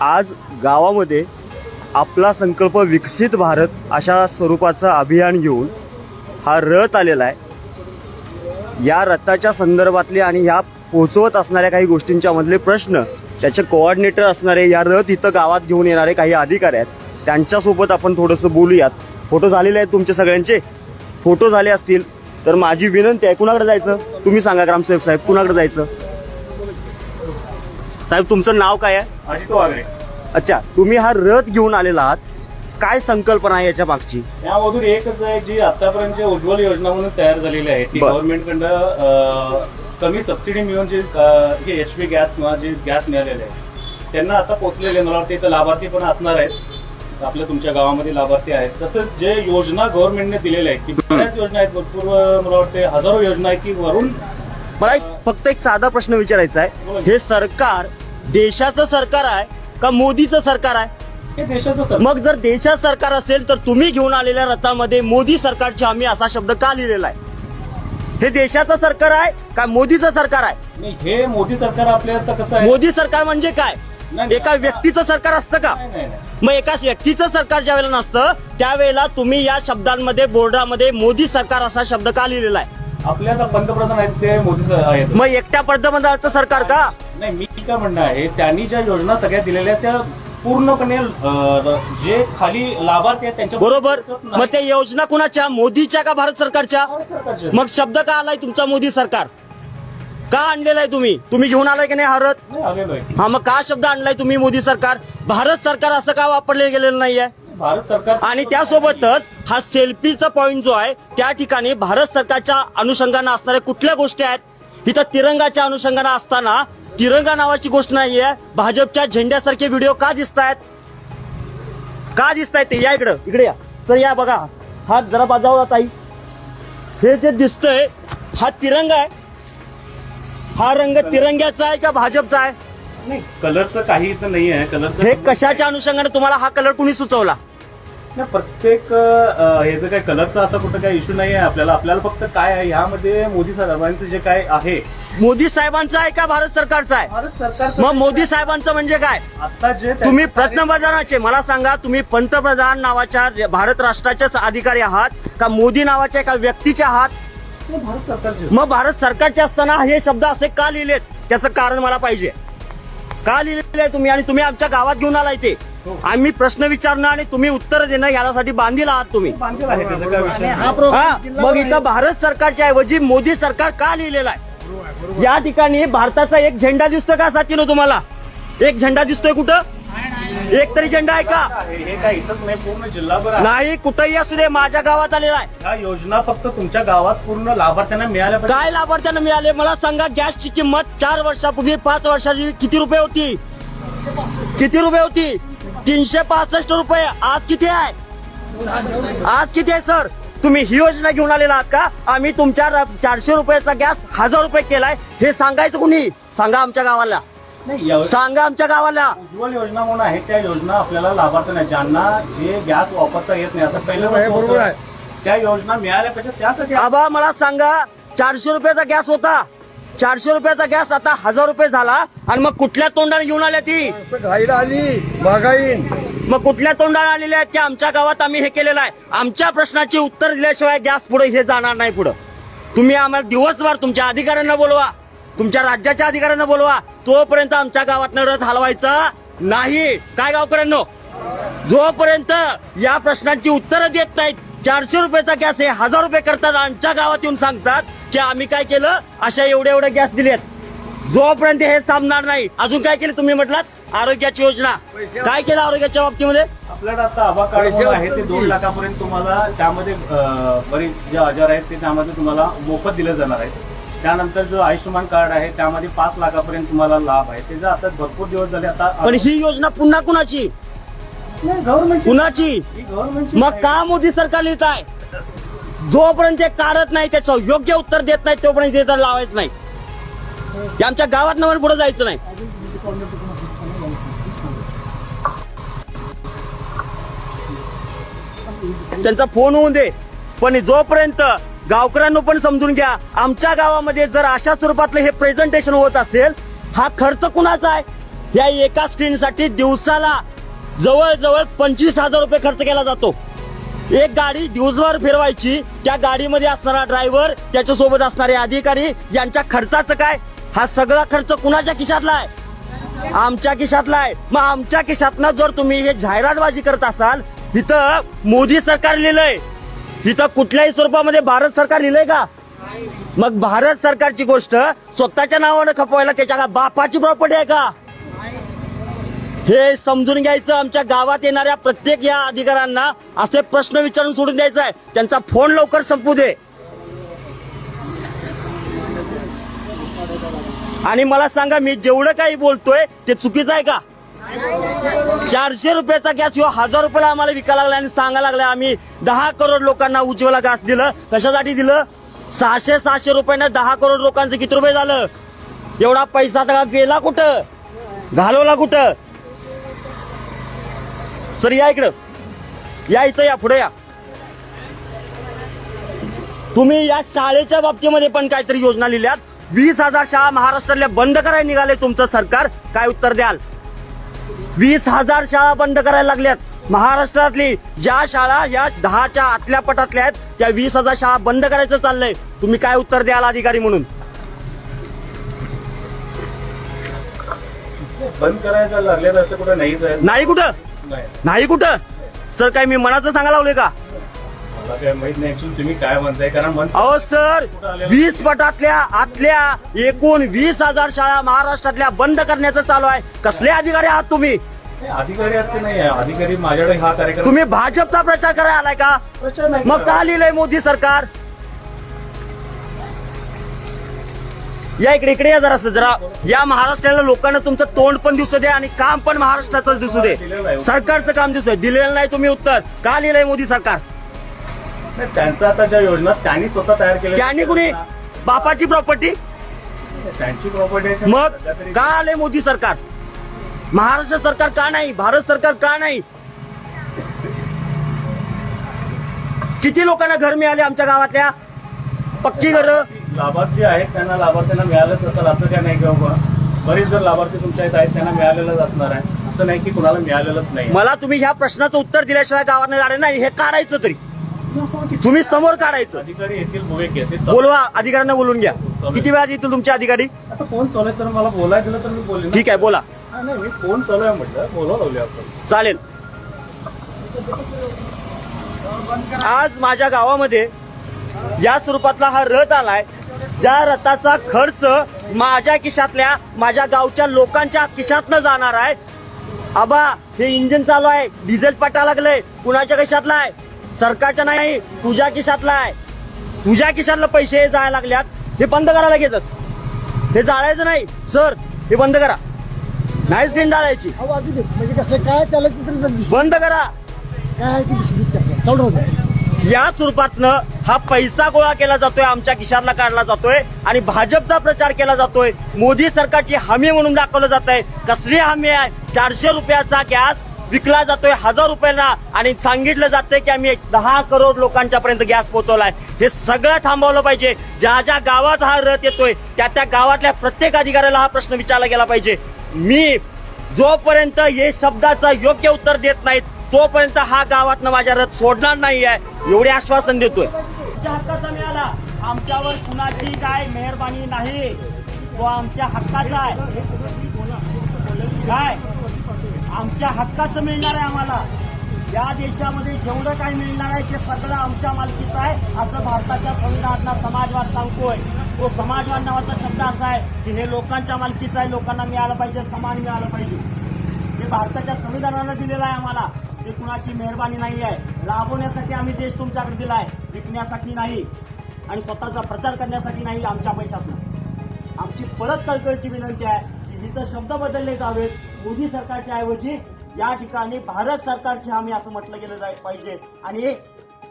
आज गावामध्ये आपला संकल्प विकसित भारत अशा स्वरूपाचं अभियान घेऊन हा रथ आलेला आहे. या रथाच्या संदर्भातले आणि ह्या पोचवत असणाऱ्या काही गोष्टींच्या मधले प्रश्न त्याचे कोऑर्डिनेटर असणारे या रथ इथं गावात घेऊन येणारे काही अधिकारी आहेत त्यांच्यासोबत आपण थोडंसं बोलूयात. फोटो झालेले आहेत तुमचे सगळ्यांचे. फोटो झाले असतील तर माझी विनंती आहे कुणाकडे जायचं? तुम्ही सांगा ग्रामसेवक साहेब कुणाकडे जायचं? साहेब तुमचं नाव काय आहे? अजित वागळे अच्छा तुम्ही हा रथ घेऊन आलेला आहात. काय संकल्पना आहे याच्या मागची? यामधून एकच आहे जी आतापर्यंत उज्ज्वल योजना म्हणून तयार झालेली आहे ती बर. गव्हर्नमेंटकडं कमी सबसिडी मिळून जे अं, हे एच पी गॅस किंवा जे गॅस मिळालेले आहे त्यांना आता पोचलेले मला वाटतं इथं लाभार्थी पण असणार आहेत. आपल्या तुमच्या गावामध्ये लाभार्थी आहेत. तसंच जे योजना गव्हर्नमेंटने दिलेल्या आहेत की बऱ्याच योजना आहेत. भरपूर अं, मला वाटते हजारो योजना आहेत की वरून मला एक फक्त एक साधा प्रश्न विचारायचा आहे. हे सरकार देशाचं सरकार आहे का मोदीचं सरकार आहे? हे मग जर देशात सरकार असेल तर तुम्ही घेऊन आलेल्या रथामध्ये मोदी सरकारची आम्ही असा शब्द का लिहिलेला आहे? हे देशाचं सरकार आहे का मोदीचं सरकार आहे? नाही, हे मोदी सरकार आपल्याचं कसं आहे? मोदी सरकार म्हणजे काय? नाही, एका व्यक्तीचं सरकार असतं का? नाही, नाही, नाही. मग एका व्यक्तीचं सरकार ज्या वेळेला नसतं त्यावेळेला तुम्ही या शब्दांमध्ये बोर्डामध्ये मोदी सरकार असा शब्द का लिहिलेला आहे? आपले आता पंतप्रधान आहेत ते मोदी सर आहेत. मग एकट्या पंतप्रधानाचं सरकार का? नाही मी काय म्हणणं आहे त्यांनी ज्या योजना सगळ्या दिलेल्या त्या पूर्णपणे जे खाली लाभार्थी आहेत त्यांच्या बरोबर. मग त्या योजना कुणाच्या? मोदीच्या का भारत सरकारच्या? सरकारचे. मग शब्द का आलाय तुमचा मोदी सरकार? का आणलेला आहे तुम्ही? तुम्ही घेऊन आलाय की नाही हरत? हा मग का शब्द आणलाय तुम्ही मोदी सरकार? भारत सरकार असं का वापरले गेलेलं नाहीये? भारत सरकार आणि त्यासोबतच हा सेल्फीचा पॉइंट जो आहे त्या ठिकाणी भारत सरकारच्या अनुषंगानं असणाऱ्या कुठल्या गोष्टी आहेत? इथं तिरंगाच्या अनुषंगानं असताना तिरंगा नावाची गोष्ट नाहीये. भाजपच्या झेंड्यासारखे व्हिडिओ का दिसत आहेत का दिसत आहेत ते? या इकडं इकडे या. तर या बघा हा जरा बाजावला ताई हे जे दिसतंय हा तिरंगा आहे. हा रंग तिरंग्याचा आहे का भाजपचा आहे? नाही कलरचं काही नाही आहे कलरचं हे कशाच्या अनुषंगाने तुम्हाला हा कलर कुणी सुचवला? नाही, प्रत्येक जे काही कलरचा असा कुठं काही इश्यू नाही आहे आपल्याला. आपल्याला फक्त काय आहे यामध्ये मोदी साहेबांचं जे काय आहे. मोदी साहेबांचा आहे का भारत सरकारचा आहे? भारत सरकार मग मोदी साहेबांचं म्हणजे काय? आता जे तुम्ही पंतप्रधानाचे मला सांगा तुम्ही पंतप्रधान नावाच्या भारत राष्ट्राच्याच अधिकारी आहात का मोदी नावाच्या एका व्यक्तीचे आहात? भारत सरकारचे. मग भारत सरकारचे असताना हे शब्द असे का लिहिलेत? त्याचं कारण मला पाहिजे. का लिहिलेले आहे तुम्ही? आणि तुम्ही आमच्या गावात घेऊन आलाय ते. आम्ही प्रश्न विचारणं आणि तुम्ही उत्तर देणं यासाठी बांधील आहात तुम्ही. हा मग इथं भारत सरकारच्या ऐवजी मोदी सरकार का लिहिलेलं आहे? या ठिकाणी भारताचा एक झेंडा दिसतोय का साथीनो तुम्हाला? एक झेंडा दिसतोय कुठं? एक तरी झेंडा आहे का? आहे, हे काय इथंच नाही पूर्ण जिल्हाभर आहे. नाही कुठंही असू दे माझ्या गावात आलेला आहे. ह्या योजना फक्त तुमच्या गावात पूर्ण लाभार्थ्यांना मिळाल्या पाहिजे. काय लाभार्थ्यांना मिळाले? मला सांगा गॅसची किंमत चार वर्षापूर्वी पाच वर्षाची किती रुपये होती? किती रुपये होती? तीनशे पासष्ट रुपये. आज किती आहे? आज किती आहे सर? तुम्ही ही योजना घेऊन आलेला आहात का? आम्ही तुमच्या चारशे रुपयाचा गॅस हजार रुपये केलाय. हे सांगायचं कुणी? सांगा आमच्या गावाला. नाही सांगा आमच्या गावाला. उज्ज्वल योजना म्हणून आहे त्या योजना आपल्याला लाभार्थ्यांना ज्यांना जे गॅस वापरता येत नाही आता पहिलं कसं होतं, त्या योजना मिळाल्या पाहिजे त्यासाठी आबा मला सांगा चारशे रुपयाचा गॅस होता. चारशे रुपयाचा गॅस आता हजार रुपये झाला. आणि मग कुठल्या तोंडाने घेऊन आल्या ती? घाईला आली महागाईन. मग कुठल्या तोंडाने आलेल्या आहेत की आमच्या गावात आम्ही हे केलेलं आहे. आमच्या प्रश्नाची उत्तर दिल्याशिवाय गॅस पुढे हे जाणार नाही पुढं. तुम्ही आम्हाला दिवसभर तुमच्या अधिकाऱ्यांना बोलवा. तुमच्या राज्याच्या अधिकाऱ्यांना बोलवा. तोपर्यंत आमच्या गावातनं रथ हलवायचा नाही. काय गावकऱ्यांनो? जोपर्यंत या प्रश्नांची उत्तरं देत नाहीत चारशे रुपयाचा गॅस हे हजार रुपये करतात आमच्या गावात येऊन सांगतात की आम्ही काय केलं? अशा एवढे एवढे गॅस दिलेत. जोपर्यंत हे सामणार नाही अजून काय केलं तुम्ही म्हटलात? आरोग्याची योजना. काय केलं आरोग्याच्या बाबतीमध्ये? आपल्याला आता आभा कार्ड म्हणून आहे ते दोन लाखापर्यंत तुम्हाला त्यामध्ये अं, बरेच जे आजार आहेत ते त्यामध्ये तुम्हाला मोफत दिले जाणार आहेत. त्यानंतर जो आयुष्यमान कार्ड आहे त्यामध्ये पाच लाखापर्यंत तुम्हाला लाभ आहे. त्याचा आता भरपूर दिवस झाले आता पण ही योजना पुन्हा कुणाची? गव्हर्नमेंट कुणाची? गव्हर्नमेंट मग का मोदी सरकार लिहित आहे जोपर्यंत ते काढत नाही त्याचं योग्य उत्तर देत नाही तोपर्यंत ते तर लावायचं नाही. हे आमच्या गावात नवर पुढे जायचं नाही. त्यांचा फोन होऊन दे. पण जोपर्यंत गावकऱ्यांना पण समजून घ्या आमच्या गावामध्ये जर अशा स्वरूपातलं हे प्रेझेंटेशन होत असेल हा खर्च कुणाचा आहे? या एका स्क्रीनसाठी दिवसाला जवळजवळ पंचवीस हजार रुपये खर्च केला जातो. एक गाडी दिवसभर फिरवायची त्या गाडीमध्ये असणारा ड्रायव्हर त्याच्यासोबत असणारे अधिकारी यांच्या खर्चाचं काय? हा सगळा खर्च कुणाच्या खिशातला आहे? आमच्या खिशातला आहे. मग आमच्या खिशातनं जर तुम्ही हे जाहिरातबाजी करत असाल इथं मोदी सरकार लिहिलंय. इथं कुठल्याही स्वरूपामध्ये भारत सरकार लिहिलंय का? मग भारत सरकारची गोष्ट स्वतःच्या नावानं खपवायला त्याच्या का बापाची प्रॉपर्टी आहे का? हे समजून घ्यायचं आमच्या गावात येणाऱ्या प्रत्येक या अधिकाऱ्यांना असे प्रश्न विचारून सोडून द्यायचा आहे. त्यांचा फोन लवकर संपू दे. आणि मला सांगा मी जेवढं काही बोलतोय ते चुकीचं आहे का? चारशे रुपयाचा गॅस ह्यो हजार रुपयाला आम्हाला विकायला लागला आणि सांगायला लागला आम्ही दहा करोड लोकांना उज्ज्वला गॅस दिलं. कशासाठी दिलं? सहाशे सहाशे रुपयानं दहा करोड लोकांचं किती रुपये झालं? एवढा पैसा सगळा गेला कुठं? घालवला कुठं? सर या इकडं. या इथं या पुढे या. तुम्ही या शाळेच्या बाबतीमध्ये पण काहीतरी योजना लिहिल्यात. वीस हजार शाळा महाराष्ट्रातल्या बंद करायला निघाले तुमचं सरकार. काय उत्तर द्याल? वीस हजार शाळा बंद करायला लागल्यात. महाराष्ट्रातली ज्या शाळा या दहाच्या आतल्या पटातल्या आहेत त्या वीस हजार शाळा बंद करायचं चाललंय. तुम्ही काय उत्तर द्याल अधिकारी म्हणून? बंद करायला लागले नाही कुठं? नाही कुठं? सर काय मी मनाचं सांगायला लावले का? अहो सर वीस पटातल्या आतल्या एकूण वीस हजार शाळा महाराष्ट्रातल्या बंद करण्याचं चालू आहे. कसले अधिकारी आहात तुम्ही? अधिकारी असते नाही. अधिकारी माझ्याकडे हा कार्यक्रम तुम्ही भाजपचा प्रचार करायला आलाय का? मग. का लिहिलंय मोदी सरकार? या इकडे इकडे या जरा जरा. या महाराष्ट्राला लोकांना तुमचं तोंड पण दिसू दे आणि काम पण महाराष्ट्राचं दिसू दे. सरकारचं काम दिसू दे. दिलेलं नाही तुम्ही उत्तर. का लिहिलंय मोदी सरकार? त्यांचं आता ज्या योजना त्यांनी स्वतः तयार केल्या त्यांनी कुणी? बापाची प्रॉपर्टी त्यांची प्रॉपर्टी मग का आले मोदी सरकार? महाराष्ट्र सरकार का नाही? भारत सरकार का नाही? किती लोकांना घर मिळाले आमच्या गावातल्या? पक्की घर? लाभार्थी आहेत त्यांना लाभार्थ्यांना मिळालंच असेल असं काय नाही का बाबा बरेच जर लाभार्थी तुमच्या इथं आहेत त्यांना मिळालेलंच असणार आहे. असं नाही की कुणाला मिळालेलंच नाही मला तुम्ही ह्या प्रश्नाचं उत्तर दिल्याशिवाय गावात गाडे नाही हे काढायचं तरी. तुम्ही समोर काढायचं. अधिकारी येतील घेतील बोलवा अधिकाऱ्यांना बोलून घ्या. किती वेळात येतील तुमचे अधिकारी? आता फोन चालू सर. मला बोलायला दिलं तर मी बोलेन ना. ठीक आहे बोला. हा, नाही मी फोन चालू आहे म्हटलं. बोलावं लावले आपण. चालेल. आज माझ्या गावामध्ये या स्वरूपातला हा रथ आलाय. ज्या रथाचा खर्च माझ्या खिशातल्या माझ्या गावच्या लोकांच्या खिशातनं जाणार आहे. आबा हे इंजिन चालू आहे. डिझेल पटा लागलंय. कुणाच्या खिशातला आहे? सरकारच्या नाही तुझ्या खिशातला आहे. तुझ्या खिशातलं पैसे जायला लागल्यात. हे बंद करा लगेचच. हे जाळायचं नाही. सर हे बंद करा. नाही स्क्रीन जाळायची म्हणजे कसं काय त्याला बंद करा. काय या स्वरूपातनं हा पैसा गोळा केला जातोय आमच्या खिशातला काढला जातोय आणि भाजपचा प्रचार केला जातोय. मोदी सरकारची हमी म्हणून दाखवलं जात आहे कसली हमी आहे? चारशे रुपयाचा गॅस विकला जातोय हजार रुपयांना आणि सांगितलं जातंय की आम्ही दहा करोड लोकांच्या पर्यंत गॅस पोहोचवलाय. हे सगळं थांबवलं पाहिजे. ज्या ज्या गावात हा रथ येतोय त्या त्या गावातल्या प्रत्येक अधिकाऱ्याला हा प्रश्न विचारला गेला पाहिजे. मी जोपर्यंत हे शब्दाचं योग्य उत्तर देत नाहीत तोपर्यंत हा गावातनं माझ्या रथ सोडणार नाही आहे एवढे आश्वासन देतोय. हक्काचा मिळाला. आमच्यावर कुणाची काय मेहरबानी नाही. तो आमच्या हक्काचा आहे. काय? आमच्या हक्काचं मिळणार आहे आम्हाला. या देशामध्ये जेवढं काही मिळणार आहे ते सगळं आमच्या मालकीचं आहे असं भारताच्या संविधानात समाजवाद सांगतोय. तो समाजवाद नावाचा शब्द असा आहे की हे लोकांच्या मालकीचं आहे लोकांना मिळालं पाहिजे समान मिळालं पाहिजे. हे भारताच्या संविधानानं दिलेलं आहे आम्हाला. ते कुणाची मेहरबानी नाही आहे. राबवण्यासाठी आम्ही देश तुमच्याकडे दिला आहे विकण्यासाठी नाही आणि स्वतःचा प्रचार करण्यासाठी नाही आमच्या पैशातून. आमची परत कळकळची विनंती आहे की इथं शब्द बदलले जावेत. मोदी सरकारच्या ऐवजी या ठिकाणी भारत सरकारची हमी असं म्हटलं गेलं जाय पाहिजे. आणि हे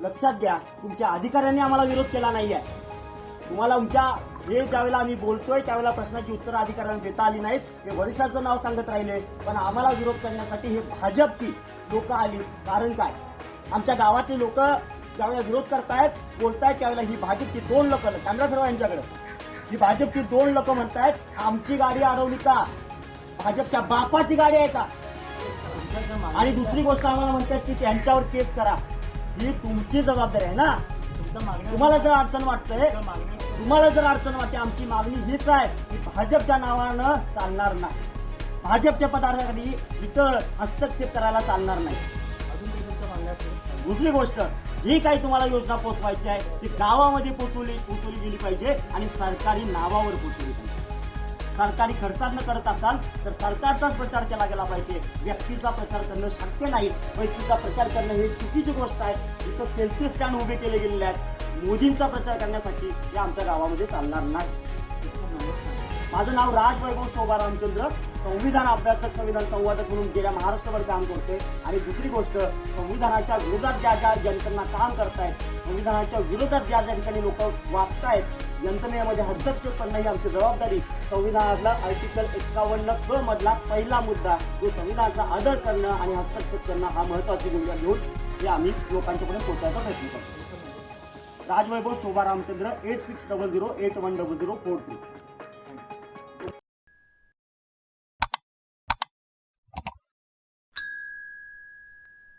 लक्षात घ्या तुमच्या अधिकाऱ्यांनी आम्हाला विरोध केला नाही आहे तुम्हाला तुमच्या हे ज्यावेळेला आम्ही बोलतोय त्यावेळेला प्रश्नाची उत्तरं अधिकाऱ्यांना देता आली नाहीत. हे वरिष्ठांचं नाव सांगत राहिले पण आम्हाला विरोध करण्यासाठी हे भाजपची लोक आली. कारण काय? आमच्या गावातली लोक ज्यावेळेला विरोध करतायत बोलतायत त्यावेळेला ही भाजपची दोन लोक कॅमेरा फिरवा यांच्याकडे. ही भाजपची दोन लोक म्हणतायत आमची गाडी अडवली का? भाजपच्या बापाची गाडी आहे का? आणि दुसरी गोष्ट आम्हाला म्हणतात की त्यांच्यावर केस करा. ही तुमची जबाबदारी आहे ना? तुम्हाला जर अडचण वाटतंय तुम्हाला जर अडचण वाटते आमची मागणी हीच आहे की भाजपच्या नावानं चालणार नाही. भाजपच्या पदार्थासाठी इथं हस्तक्षेप करायला चालणार नाही. दुसरी गोष्ट ही काही तुम्हाला योजना पोचवायची आहे ती गावामध्ये पोचवली पोचवली गेली पाहिजे आणि सरकारी नावावर पोचवली पाहिजे. सरकारी खर्चात न करत असाल तर सरकारचाच प्रचार केला गेला पाहिजे. व्यक्तीचा प्रचार करणं शक्य नाही व्यक्तीचा प्रचार करणं ही चुकीची गोष्ट आहे. इथं सेल्फी स्टँड उभे केले गेलेले आहेत. मोदींचा प्रचार करण्यासाठी हे आमच्या गावामध्ये चालणार नाही. माझं नाव राज वैभव शोभा रामचंद्र संविधान अभ्यासक संविधान संवादक म्हणून गेल्या महाराष्ट्रभर काम करते. आणि दुसरी गोष्ट संविधानाच्या विरोधात ज्या ज्या यंत्रणा काम करतायत संविधानाच्या विरोधात ज्या ज्या ठिकाणी लोक वागतायत यंत्रणेमध्ये हस्तक्षेप करणं ही आमची जबाबदारी संविधानातला आर्टिकल एक्कावन्न क मधला पहिला मुद्दा जो संविधानाचा आदर करणं आणि हस्तक्षेप करणं हा महत्वाची भूमिका घेऊन हे आम्ही लोकांच्यापर्यंत पोहोचायचा प्रयत्न करतो. Rajvaibhav Shobha Ramchandra eight six double zero eight one double zero four three